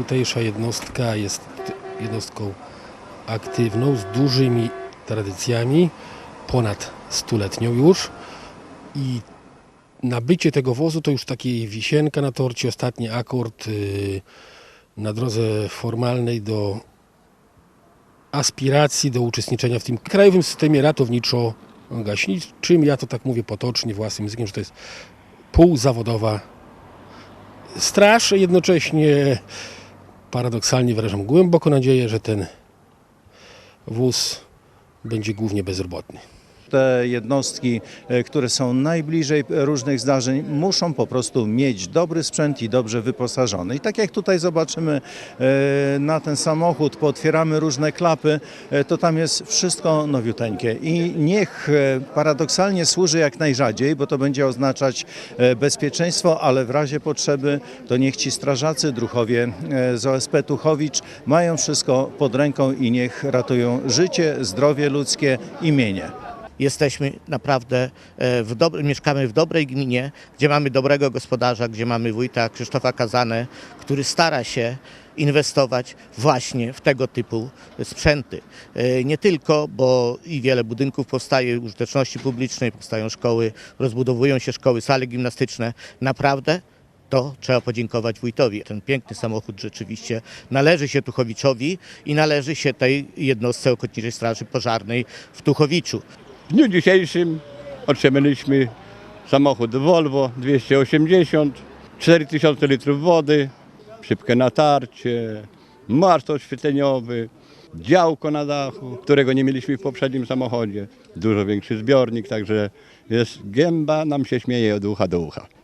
Tutejsza jednostka jest jednostką aktywną, z dużymi tradycjami, ponad stuletnią już. I nabycie tego wozu to już taki wisienka na torcie, ostatni akord yy, na drodze formalnej do aspiracji do uczestniczenia w tym krajowym systemie ratowniczo-gaśniczym. Ja to tak mówię potocznie, własnym językiem, że to jest półzawodowa straż. Jednocześnie paradoksalnie wyrażam głęboko nadzieję, że ten wóz będzie głównie bezrobotny. Te jednostki, e, które są najbliżej różnych zdarzeń, muszą po prostu mieć dobry sprzęt i dobrze wyposażony. I tak jak tutaj zobaczymy e, na ten samochód, pootwieramy różne klapy, e, to tam jest wszystko nowiuteńkie. I niech paradoksalnie służy jak najrzadziej, bo to będzie oznaczać bezpieczeństwo, ale w razie potrzeby to niech ci strażacy, druchowie z OSP Tuchowicz mają wszystko pod ręką i niech ratują życie, zdrowie ludzkie i mienie. Jesteśmy naprawdę e, w mieszkamy w dobrej gminie, gdzie mamy dobrego gospodarza, gdzie mamy wójta Krzysztofa Kazanę, który stara się inwestować właśnie w tego typu sprzęty. E, Nie tylko, bo i wiele budynków powstaje użyteczności publicznej, powstają szkoły, rozbudowują się szkoły, sale gimnastyczne. Naprawdę to trzeba podziękować wójtowi. Ten piękny samochód rzeczywiście należy się Tuchowiczowi i należy się tej jednostce Ochotniczej Straży Pożarnej w Tuchowiczu. W dniu dzisiejszym otrzymaliśmy samochód Volvo 280, 4000 litrów wody, szybkie natarcie, marsz oświetleniowy, działko na dachu, którego nie mieliśmy w poprzednim samochodzie. Dużo większy zbiornik, także jest gęba nam się śmieje od ucha do ucha.